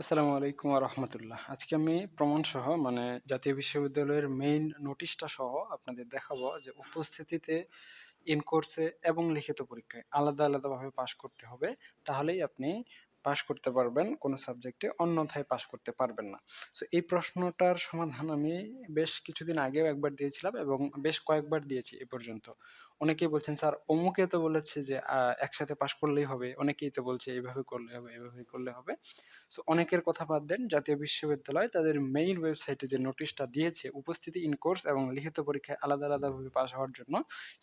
আসসালামু আলাইকুম রহমতুল্লাহ আজকে আমি প্রমাণ সহ মানে জাতীয় বিশ্ববিদ্যালয়ের মেইন নোটিশটা সহ আপনাদের দেখাবো যে উপস্থিতিতে ইন কোর্সে এবং লিখিত পরীক্ষায় আলাদা আলাদাভাবে পাশ করতে হবে। তাহলেই আপনি পাশ করতে পারবেন, কোনো সাবজেক্টে অন্যথায় পাশ করতে পারবেন না। সো এই প্রশ্নটার সমাধান আমি বেশ কিছুদিন আগেও একবার দিয়েছিলাম এবং বেশ কয়েকবার দিয়েছি এ পর্যন্ত। অনেকেই বলছেন, স্যার, অমুকে তো বলেছে যে একসাথে পাশ করলেই হবে। অনেকেই তো বলছে, এইভাবে করলে হবে, এইভাবে করলে হবে। সো অনেকের কথা বাদ দেন, জাতীয় বিশ্ববিদ্যালয় তাদের মেইন ওয়েবসাইটে যে নোটিশটা দিয়েছে, উপস্থিতি ইন কোর্স এবং লিখিত পরীক্ষায় আলাদা আলাদাভাবে পাস হওয়ার জন্য,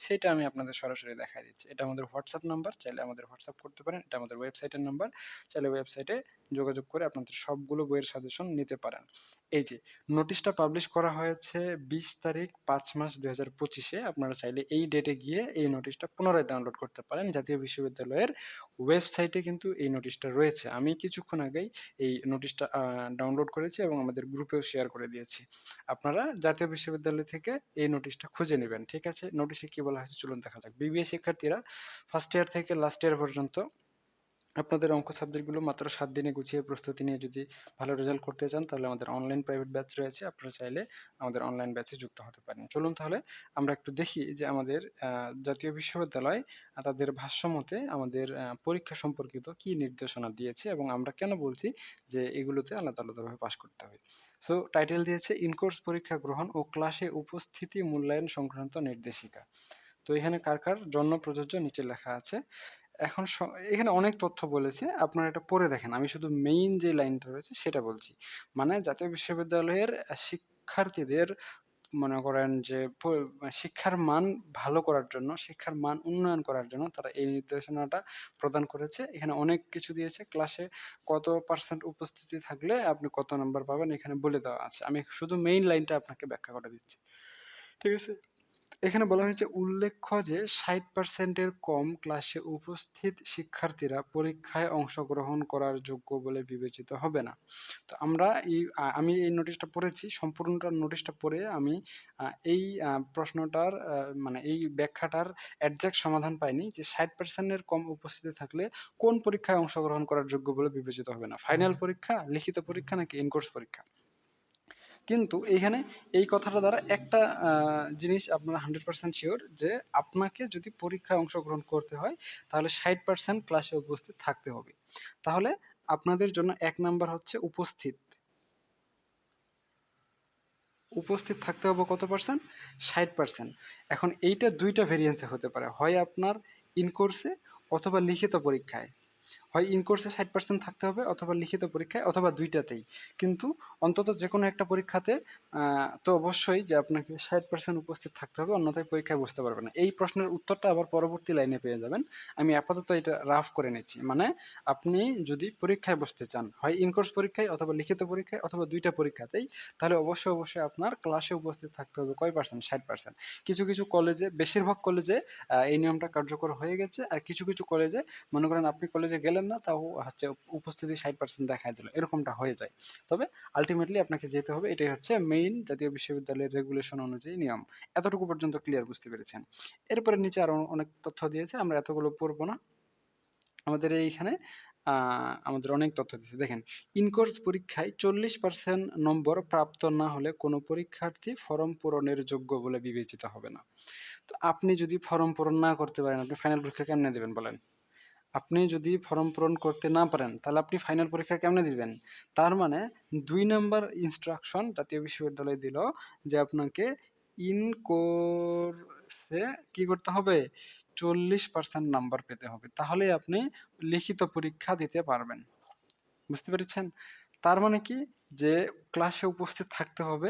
সেটা আমি আপনাদের সরাসরি দেখাই দিচ্ছি। এটা আমাদের হোয়াটসঅ্যাপ নাম্বার চাইলে আমাদের হোয়াটসঅ্যাপ করতে পারেন, এটা আমাদের ওয়েবসাইটের নাম্বার চাইলে ওয়েবসাইটে যোগাযোগ করে আপনাদের সবগুলো বইয়ের সাজেশন নিতে পারেন। এই যে নোটিশটা পাবলিশ করা হয়েছে বিশ তারিখ পাঁচ মাস দুই হাজার পঁচিশে। আপনারা চাইলে এই ডেটে গিয়ে এই নোটিশটা পুনরায় ডাউনলোড করতে পারেন। জাতীয় বিশ্ববিদ্যালয়ের ওয়েবসাইটে কিন্তু এই নোটিশটা রয়েছে। আমি কিছুক্ষণ আগেই এই নোটিশটা ডাউনলোড করেছি এবং আমাদের গ্রুপেও শেয়ার করে দিয়েছি। আপনারা জাতীয় বিশ্ববিদ্যালয় থেকে এই নোটিশটা খুঁজে নেবেন, ঠিক আছে? নোটিশে কি বলা হয়েছে চলুন দেখা যাক। বিবিএ শিক্ষার্থীরা ফার্স্ট ইয়ার থেকে লাস্ট ইয়ার পর্যন্ত আপনাদের অঙ্ক সাবজেক্টগুলো মাত্র সাত দিনে গুছিয়ে প্রস্তুতি নিয়ে যদি ভালো রেজাল্ট করতে চান, তাহলে আমাদের অনলাইন প্রাইভেট ব্যাচ রয়েছে। আপনারা চাইলে আমাদের অনলাইন ব্যাচে যুক্ত হতে পারেন। চলুন তাহলে আমরা একটু দেখি যে আমাদের জাতীয় বিশ্ববিদ্যালয় তাদের ভাষ্যমতে আমাদের পরীক্ষা সম্পর্কিত কি নির্দেশনা দিয়েছে এবং আমরা কেন বলছি যে এগুলোতে আলাদা আলাদাভাবে পাশ করতে হবে। সো টাইটেল দিয়েছে ইনকোর্স পরীক্ষা গ্রহণ ও ক্লাসে উপস্থিতি মূল্যায়ন সংক্রান্ত নির্দেশিকা। তো এখানে কার কার জন্য প্রযোজ্য, নিচে লেখা আছে। এখন এখানে অনেক তথ্য বলেছে, আপনারা এটা পড়ে দেখেন। আমি শুধু মেইন যে লাইনটা রয়েছে সেটা বলছি। মানে জাতীয় বিশ্ববিদ্যালয়ের শিক্ষার্থীদের মনে করেন যে শিক্ষার মান ভালো করার জন্য, শিক্ষার মান উন্নয়ন করার জন্য তারা এই নির্দেশনাটা প্রদান করেছে। এখানে অনেক কিছু দিয়েছে। ক্লাসে কত পার্সেন্ট উপস্থিতি থাকলে আপনি কত নাম্বার পাবেন এখানে বলে দেওয়া আছে। আমি শুধু মেইন লাইনটা আপনাকে ব্যাখ্যা করে দিচ্ছি। ঠিক আছে? এখানে বলা হয়েছে উল্লেখ্য যে ষাট পার্সেন্টের কম ক্লাসে উপস্থিত শিক্ষার্থীরা পরীক্ষায় অংশগ্রহণ করার যোগ্য বলে বিবেচিত হবে না। তো আমরা এই আমি এই নোটিশটা পড়েছি সম্পূর্ণটা নোটিশটা পড়ে আমি এই প্রশ্নটার মানে এই ব্যাখ্যাটার একজ্যাক্ট সমাধান পাইনি যে ষাট পার্সেন্টের কম উপস্থিতি থাকলে কোন পরীক্ষায় অংশগ্রহণ করার যোগ্য বলে বিবেচিত হবে না। ফাইনাল পরীক্ষা লিখিত পরীক্ষা নাকি ইনকোর্স পরীক্ষা? কিন্তু এইখানে এই কথাটা দ্বারা একটা জিনিস আপনারা হান্ড্রেড পার্সেন্ট শিওর যে আপনাকে যদি পরীক্ষায় অংশগ্রহণ করতে হয়, তাহলে ষাট পার্সেন্ট ক্লাসে উপস্থিত থাকতে হবে। তাহলে আপনাদের জন্য এক নাম্বার হচ্ছে উপস্থিত। উপস্থিত থাকতে হবে কত পার্সেন্ট ষাট পার্সেন্ট এখন এইটা দুইটা ভেরিয়েন্সে হতে পারে। হয় আপনার ইন কোর্সে অথবা লিখিত পরীক্ষায়। হয় ইন কোর্সে ষাট পার্সেন্ট থাকতে হবে অথবা লিখিত পরীক্ষায় অথবা দুইটাতেই। কিন্তু অন্তত যে কোনো একটা পরীক্ষাতে তো অবশ্যই যে আপনাকে ষাট পার্সেন্ট উপস্থিত থাকতে হবে, অন্যথায় পরীক্ষায় বসতে পারবে না। এই প্রশ্নের উত্তরটা আবার পরবর্তী লাইনে পেয়ে যাবেন। আমি আপাতত এটা রাফ করে নিচ্ছি। মানে আপনি যদি পরীক্ষায় বসতে চান, হয় ইন কোর্স পরীক্ষায় অথবা লিখিত পরীক্ষায় অথবা দুইটা পরীক্ষাতেই, তাহলে অবশ্যই অবশ্যই আপনার ক্লাসে উপস্থিত থাকতে হবে কয় পার্সেন্ট ষাট পার্সেন্ট কিছু কিছু কলেজে বেশিরভাগ কলেজে এই নিয়মটা কার্যকর হয়ে গেছে। আর কিছু কিছু কলেজে মনে করেন আপনি কলেজে গেলেন না, তাও হচ্ছে উপস্থিতি ষাট পার্সেন্ট দেখায় দিল। এরকমটা হয়ে যায়। তবে আলটিমেটলি আপনাকে যেতে হবে, এটাই হচ্ছে মেইন জাতীয় বিশ্ববিদ্যালয়ের রেগুলেশন অনুযায়ী নিয়ম। এতটুকু পর্যন্ত ক্লিয়ার বুঝতে পেরেছেন। এরপরে নিচে আরও অনেক তথ্য দিয়েছে, আমরা এতগুলো পড়ব না। আমাদের এইখানে আমাদের অনেক তথ্য দিয়েছে। দেখেন ইনকোর্স পরীক্ষায় চল্লিশ পার্সেন্ট নম্বর প্রাপ্ত না হলে কোনো পরীক্ষার্থী ফর্ম পূরণের যোগ্য বলে বিবেচিত হবে না। তো আপনি যদি ফর্ম পূরণ না করতে পারেন, আপনি ফাইনাল পরীক্ষা কেমনে দেবেন বলেন? আপনি যদি ফর্ম পূরণ করতে না পারেন, তাহলে আপনি ফাইনাল পরীক্ষা কেমনে দিবেন? তার মানে দুই নাম্বার ইনস্ট্রাকশন জাতীয় বিশ্ববিদ্যালয় দিল যে আপনাকে ইন কোর্সে কি করতে হবে? চল্লিশ পার্সেন্ট নাম্বার পেতে হবে। তাহলে আপনি লিখিত পরীক্ষা দিতে পারবেন। বুঝতে পেরেছেন? তার মানে কি? যে ক্লাসে উপস্থিত থাকতে হবে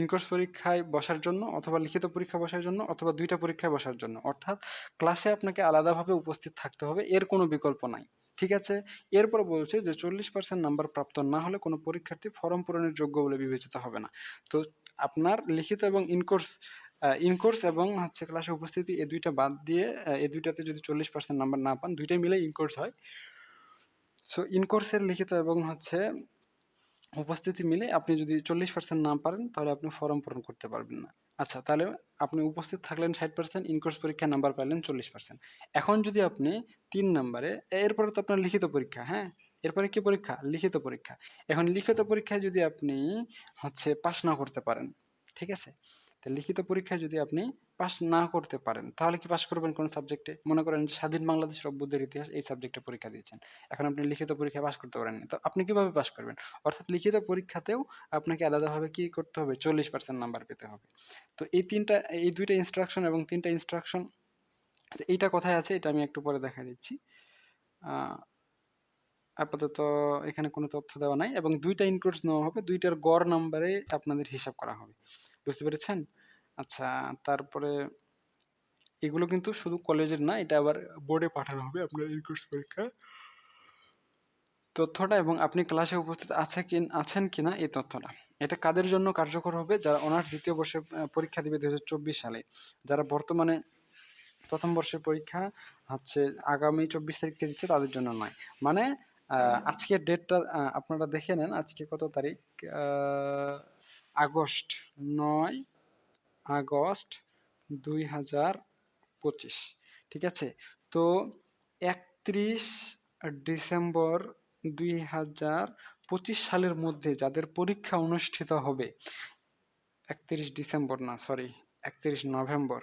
ইনকোর্স পরীক্ষায় বসার জন্য অথবা লিখিত পরীক্ষা বসার জন্য অথবা দুইটা পরীক্ষায় বসার জন্য। অর্থাৎ ক্লাসে আপনাকে আলাদাভাবে উপস্থিত থাকতে হবে, এর কোনো বিকল্প নাই। ঠিক আছে? এরপর বলছে যে চল্লিশ পার্সেন্ট নাম্বার প্রাপ্ত না হলে কোনো পরীক্ষার্থী ফর্ম পূরণের যোগ্য বলে বিবেচিত হবে না। তো আপনার লিখিত এবং ইনকোর্স ইনকোর্স এবং হচ্ছে ক্লাসে উপস্থিতি এই দুইটা বাদ দিয়ে এই দুইটাতে যদি চল্লিশ পার্সেন্ট নাম্বার না পান, দুইটাই মিলে ইনকোর্স হয়। সো ইনকোর্সের লিখিত এবং হচ্ছে উপস্থিতি মিলে আপনি যদি চল্লিশ পার্সেন্ট না পারেন, তাহলে আপনি ফর্ম পূরণ করতে পারবেন না। আচ্ছা তাহলে আপনি উপস্থিত থাকলেন ষাট পার্সেন্ট ইনকোর্স পরীক্ষায় নাম্বার পাইলেন চল্লিশ পার্সেন্ট এখন যদি আপনি তিন নাম্বারে, এরপরে তো আপনার লিখিত পরীক্ষা হ্যাঁ? এরপরে কি পরীক্ষা? লিখিত পরীক্ষা। এখন লিখিত পরীক্ষায় যদি আপনি হচ্ছে পাশ না করতে পারেন, ঠিক আছে? তো লিখিত পরীক্ষায় যদি আপনি পাস না করতে পারেন, তাহলে কি পাস করবেন কোন সাবজেক্টে মনে করেন যে স্বাধীন বাংলাদেশের অভ্যুদয়ের ইতিহাস এই সাবজেক্টে পরীক্ষা দিয়েছেন। এখন আপনি লিখিত পরীক্ষায় পাস করতে পারেননি। তো আপনি কীভাবে পাস করবেন? অর্থাৎ লিখিত পরীক্ষাতেও আপনাকে আলাদাভাবে কি করতে হবে? চল্লিশ পার্সেন্ট নাম্বার পেতে হবে। তো এই তিনটা, এই দুইটা ইনস্ট্রাকশন এবং তিনটা ইনস্ট্রাকশন এইটা কোথায় আছে এটা আমি একটু পরে দেখা দিচ্ছি। আপাতত এখানে কোনো তথ্য দেওয়া নাই এবং দুইটা ইনক্লুডস নেওয়া হবে, দুইটার গড় নাম্বারে আপনাদের হিসাব করা হবে। বুঝতে পেরেছেন? আচ্ছা তারপরে এগুলো কিন্তু শুধু কলেজের না, এটা আবার বোর্ডে পাঠানো হবে আপনার ইনক্লুডস পরীক্ষা তথ্যটা এবং আপনি ক্লাসে উপস্থিত আছে কি আছেন কিনা এই তথ্যটা। এটা কাদের জন্য কার্যকর হবে? যারা অনার্স দ্বিতীয় বর্ষে পরীক্ষা দিবে চব্বিশ সালে। যারা বর্তমানে প্রথম বর্ষের পরীক্ষা হচ্ছে আগামী চব্বিশ তারিখ দিচ্ছে তাদের জন্য নয়। মানে আজকের ডেটটা আপনারা দেখে নেন আজকে কত তারিখ আগস্ট নয়, আগস্ট দুই হাজার পঁচিশ, ঠিক আছে? তো একত্রিশ ডিসেম্বর দুই হাজার পঁচিশ সালের মধ্যে যাদের পরীক্ষা অনুষ্ঠিত হবে, একত্রিশ ডিসেম্বর না সরি একত্রিশ নভেম্বর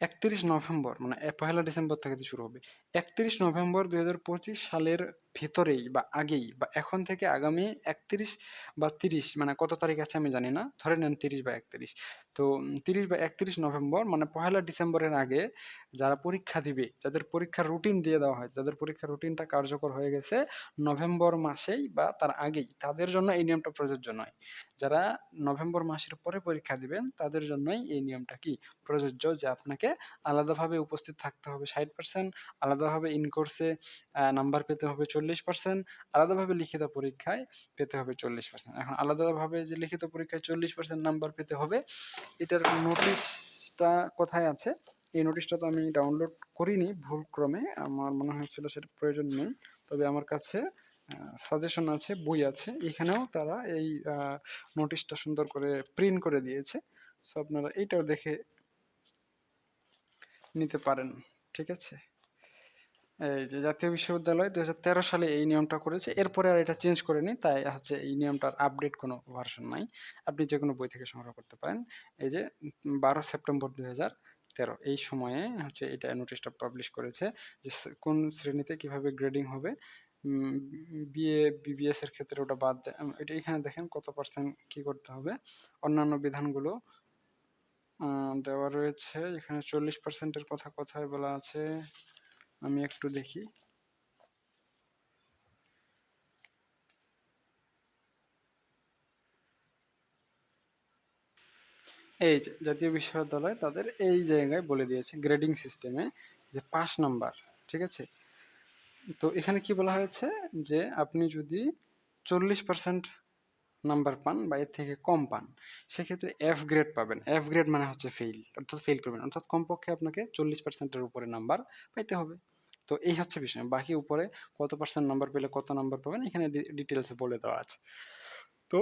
একত্রিশ নভেম্বর মানে পহেলা ডিসেম্বর থেকে শুরু হবে। একত্রিশ নভেম্বর দুই হাজার পঁচিশ সালের ভেতরেই বা আগেই বা এখন থেকে আগামী একত্রিশ বা তিরিশ মানে কত তারিখ আছে আমি জানি না। ধরে নেন তিরিশ বা একত্রিশ। তো তিরিশ বা একত্রিশ নভেম্বর মানে পহেলা ডিসেম্বরের আগে যারা পরীক্ষা দিবে, যাদের পরীক্ষার রুটিন দিয়ে দেওয়া হয় যাদের পরীক্ষার রুটিনটা কার্যকর হয়ে গেছে নভেম্বর মাসেই বা তার আগেই, তাদের জন্য এই নিয়মটা প্রযোজ্য নয়। যারা নভেম্বর মাসের পরে পরীক্ষা দিবেন, তাদের জন্যই এই নিয়মটা কি? প্রযোজ্য যে আপনাকে আলাদাভাবে উপস্থিত থাকতে হবে ষাট পার্সেন্ট আলাদাভাবে ইন কোর্সে নাম্বার পেতে হবে চল্লিশ পার্সেন্ট আলাদাভাবে লিখিত পরীক্ষায় পেতে হবে চল্লিশ পার্সেন্ট এখন আলাদাভাবে যে লিখিত পরীক্ষায় চল্লিশ পার্সেন্ট নাম্বার পেতে হবে, এটার নোটিশটা কোথায় আছে? এই নোটিশটা তো আমি ডাউনলোড করিনি ভুলক্রমে। আমার মনে হয়েছিল সেটা প্রয়োজন নেই। তবে আমার কাছে সাজেশন আছে, বই আছে। এখানেও তারা এই নোটিশটা সুন্দর করে প্রিন্ট করে দিয়েছে। সো আপনারা এইটাও দেখে নিতে পারেন। ঠিক আছে? এই যে জাতীয় বিশ্ববিদ্যালয় দুই হাজার তেরো সালে এই নিয়মটা করেছে। এরপরে আর এটা চেঞ্জ করেনি, তাই হচ্ছে এই নিয়মটার আপডেট কোনো ভার্সন নাই। আপনি যে কোনো বই থেকে সংগ্রহ করতে পারেন। এই যে বারো সেপ্টেম্বর দুই হাজার তেরো। এই সময়ে হচ্ছে এটা নোটিশটা পাবলিশ করেছে যে কোন শ্রেণীতে কীভাবে গ্রেডিং হবে। বিএ বিবিএস এর ক্ষেত্রে ওটা বাদ এটা এখানে দেখেন কত পার্সেন্ট কি করতে হবে। অন্যান্য বিধানগুলো দেওয়া রয়েছে। এখানে চল্লিশ পার্সেন্টের কথা কোথায় বলা আছে। আমি একটু দেখি। এই যে জাতীয় বিশ্ববিদ্যালয় তাদের এই জায়গায় বলে দিয়েছে গ্রেডিং সিস্টেমে যে পাস নাম্বার ঠিক আছে? তো এখানে কি বলা হয়েছে? যে আপনি যদি চল্লিশ পার্সেন্ট নাম্বার পান বা এর থেকে কম পান, সেক্ষেত্রে এফ গ্রেড পাবেন। এফ গ্রেড মানে হচ্ছে ফেল অর্থাৎ ফেল করবেন। অর্থাৎ কমপক্ষে আপনাকে চল্লিশ পার্সেন্টের উপরে নাম্বার পাইতে হবে। তো এই হচ্ছে বিষয়। বাকি উপরে কত পার্সেন্ট নাম্বার পেলে কত নাম্বার পাবেন, এখানে ডিটেলসে বলে দেওয়া আছে। তো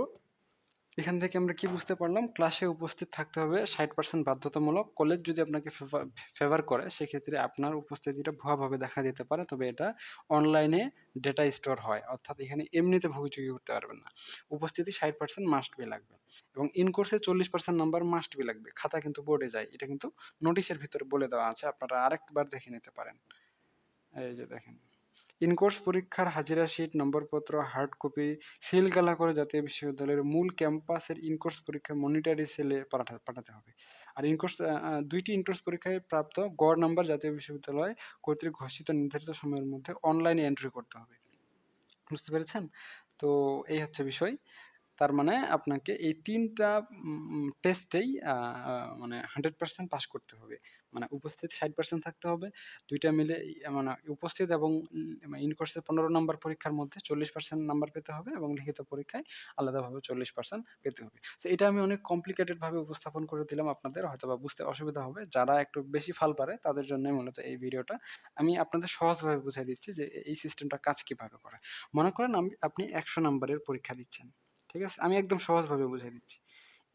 এখান থেকে আমরা কি বুঝতে পারলাম? ক্লাসে উপস্থিত থাকতে হবে ষাট পার্সেন্ট বাধ্যতামূলক। কলেজ যদি আপনাকে ফেভার করে, সেক্ষেত্রে আপনার উপস্থিতিটা ভুয়াভাবে দেখা দিতে পারে। তবে এটা অনলাইনে ডেটা স্টোর হয়। অর্থাৎ এখানে এমনিতে ভোগচুকি করতে পারবেন না। উপস্থিতি ষাট পার্সেন্ট মাস্ট বি লাগবে। এবং ইন কোর্সে চল্লিশ পার্সেন্ট নাম্বার মাস্ট বি লাগবে। খাতা কিন্তু বোর্ডে যায়। এটা কিন্তু নোটিশের ভিতরে বলে দেওয়া আছে। আপনারা আরেকবার দেখে নিতে পারেন। এই যে দেখেন। ইনকোর্স পরীক্ষার হাজিরা শিট নম্বরপত্র হার্ড কপি সিল গালা করে জাতীয় বিশ্ববিদ্যালয়ের মূল ক্যাম্পাসের ইনকোর্স পরীক্ষার মনিটারি সেলে পাঠা পাঠাতে হবে। আর ইনকোর্স দুইটি ইনকোর্স পরীক্ষায় প্রাপ্ত গড় নাম্বার জাতীয় বিশ্ববিদ্যালয় কর্তৃক ঘোষিত নির্ধারিত সময়ের মধ্যে অনলাইনে এন্ট্রি করতে হবে। বুঝতে পেরেছেন? তো এই হচ্ছে বিষয়। তার মানে আপনাকে এই তিনটা টেস্টেই মানে হান্ড্রেড পার্সেন্ট পাস করতে হবে। মানে উপস্থিত ষাট পার্সেন্ট থাকতে হবে, দুইটা মিলে মানে উপস্থিত এবং ইনকোর্সের পনেরো নম্বর পরীক্ষার মধ্যে চল্লিশ পার্সেন্ট নাম্বার পেতে হবে এবং লিখিত পরীক্ষায় আলাদাভাবে চল্লিশ পার্সেন্ট পেতে হবে। তো এটা আমি অনেক কমপ্লিকেটেডভাবে উপস্থাপন করে দিলাম আপনাদের হয়তো বা বুঝতে অসুবিধা হবে। যারা একটু বেশি ফাল পারে, তাদের জন্য মূলত এই ভিডিওটা। আমি আপনাদের সহজভাবে বুঝাই দিচ্ছি যে, এই সিস্টেমটা কাজ কীভাবে করে। মনে করেন আপনি একশো নম্বরের পরীক্ষা দিচ্ছেন। ঠিক আছে? আমি একদম সহজভাবে বুঝাই দিচ্ছি।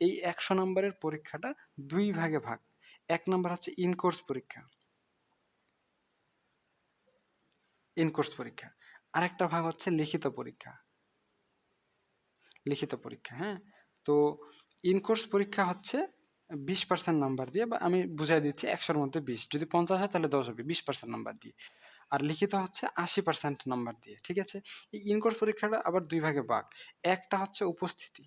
এই একশো নম্বরের পরীক্ষাটা দুই ভাগে ভাগ। এক নম্বর হচ্ছে ইনকোর্স পরীক্ষা। ইনকোর্স পরীক্ষা। আরেকটা ভাগ হচ্ছে লিখিত পরীক্ষা। লিখিত পরীক্ষা হ্যাঁ? তো ইন কোর্স পরীক্ষা হচ্ছে বিশ পার্সেন্ট নাম্বার দিয়ে বা আমি বুঝাই দিচ্ছি একশোর মধ্যে বিশ। যদি পঞ্চাশ হয় তাহলে দশ হবে, বিশ পার্সেন্ট নাম্বার দিয়ে। আর লিখিত হচ্ছে আশি পার্সেন্ট নাম্বার দিয়ে, ঠিক আছে? এই ইনকোর্স পরীক্ষাটা আবার দুই ভাগে ভাগ। একটা হচ্ছে উপস্থিতি,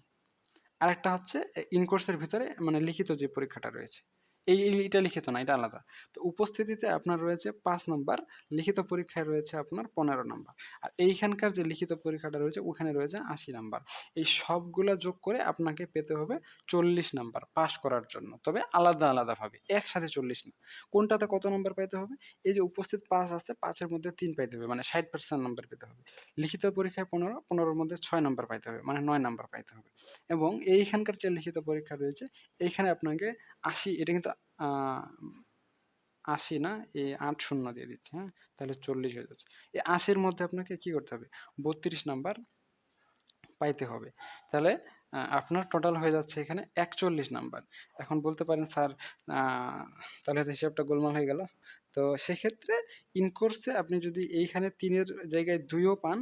আরেকটা হচ্ছে ইনকোর্সের ভিতরে মানে লিখিত যে পরীক্ষাটা রয়েছে। এই এটা লিখিত না, এটা আলাদা। তো উপস্থিতিতে আপনার রয়েছে পাঁচ নাম্বার, লিখিত পরীক্ষায় রয়েছে আপনার পনেরো নম্বর। আর এইখানকার যে লিখিত পরীক্ষাটা রয়েছে, ওখানে রয়েছে আশি নাম্বার। এই সবগুলা যোগ করে আপনাকে পেতে হবে চল্লিশ নাম্বার পাশ করার জন্য। তবে আলাদা, আলাদাভাবে, একসাথে চল্লিশ না। কোনটাতে কত নম্বর পাইতে হবে? এই যে উপস্থিত পাঁচ আছে, পাঁচের মধ্যে তিন পাইতে হবে মানে ষাট পার্সেন্ট নাম্বার পেতে হবে। লিখিত পরীক্ষায় পনেরো, পনেরোর মধ্যে ছয় নম্বর পাইতে হবে মানে নয় নাম্বার পাইতে হবে। এবং এইখানকার যে লিখিত পরীক্ষা রয়েছে, এইখানে আপনাকে আশি, এটা কিন্তু আশি না, এই আট শূন্য দিয়ে দিচ্ছি হ্যাঁ? তাহলে চল্লিশ হয়ে যাচ্ছে। এই আশির মধ্যে আপনাকে কি করতে হবে? বত্রিশ নাম্বার পাইতে হবে। তাহলে আপনার টোটাল হয়ে যাচ্ছে এখানে একচল্লিশ নাম্বার। এখন বলতে পারেন, স্যার তাহলে তো হিসাবটা গোলমাল হয়ে গেল। তো সেক্ষেত্রে ইন কোর্সে আপনি যদি এইখানে তিনের জায়গায় দুইও পান,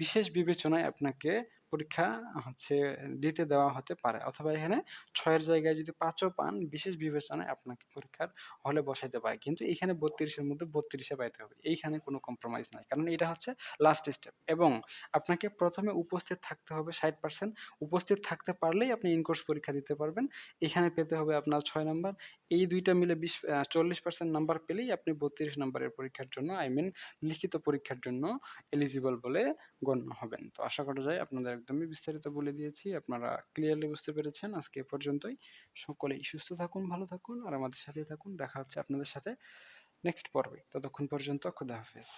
বিশেষ বিবেচনায় আপনাকে পরীক্ষা হচ্ছে দিতে দেওয়া হতে পারে। অথবা এখানে ছয়ের জায়গায় যদি পাঁচও পান, বিশেষ বিবেচনায় আপনাকে পরীক্ষার হলে বসাইতে পারে। কিন্তু এখানে বত্রিশের মধ্যে বত্রিশে পাইতে হবে। এইখানে কোনো কম্প্রোমাইজ নাই। কারণ এটা হচ্ছে লাস্ট স্টেপ এবং আপনাকে প্রথমে উপস্থিত থাকতে হবে ষাট পার্সেন্ট উপস্থিত থাকতে পারলেই আপনি ইনকোর্স পরীক্ষা দিতে পারবেন। এখানে পেতে হবে আপনার ছয় নাম্বার। এই দুইটা মিলে বিশ চল্লিশ পার্সেন্ট নাম্বার পেলেই আপনি বত্রিশ নাম্বারের পরীক্ষার জন্য আই মিন লিখিত পরীক্ষার জন্য এলিজিবল বলে গণ্য হবেন। তো আশা করা যায় আপনাদের একদমই বিস্তারিত বলে দিয়েছি। আপনারা ক্লিয়ারলি বুঝতে পেরেছেন। আজকে এ পর্যন্তই। সকলেই সুস্থ থাকুন, ভালো থাকুন আর আমাদের সাথে থাকুন। দেখা হচ্ছে আপনাদের সাথে নেক্সট পর্বে। ততক্ষণ পর্যন্ত খুদা হাফেজ।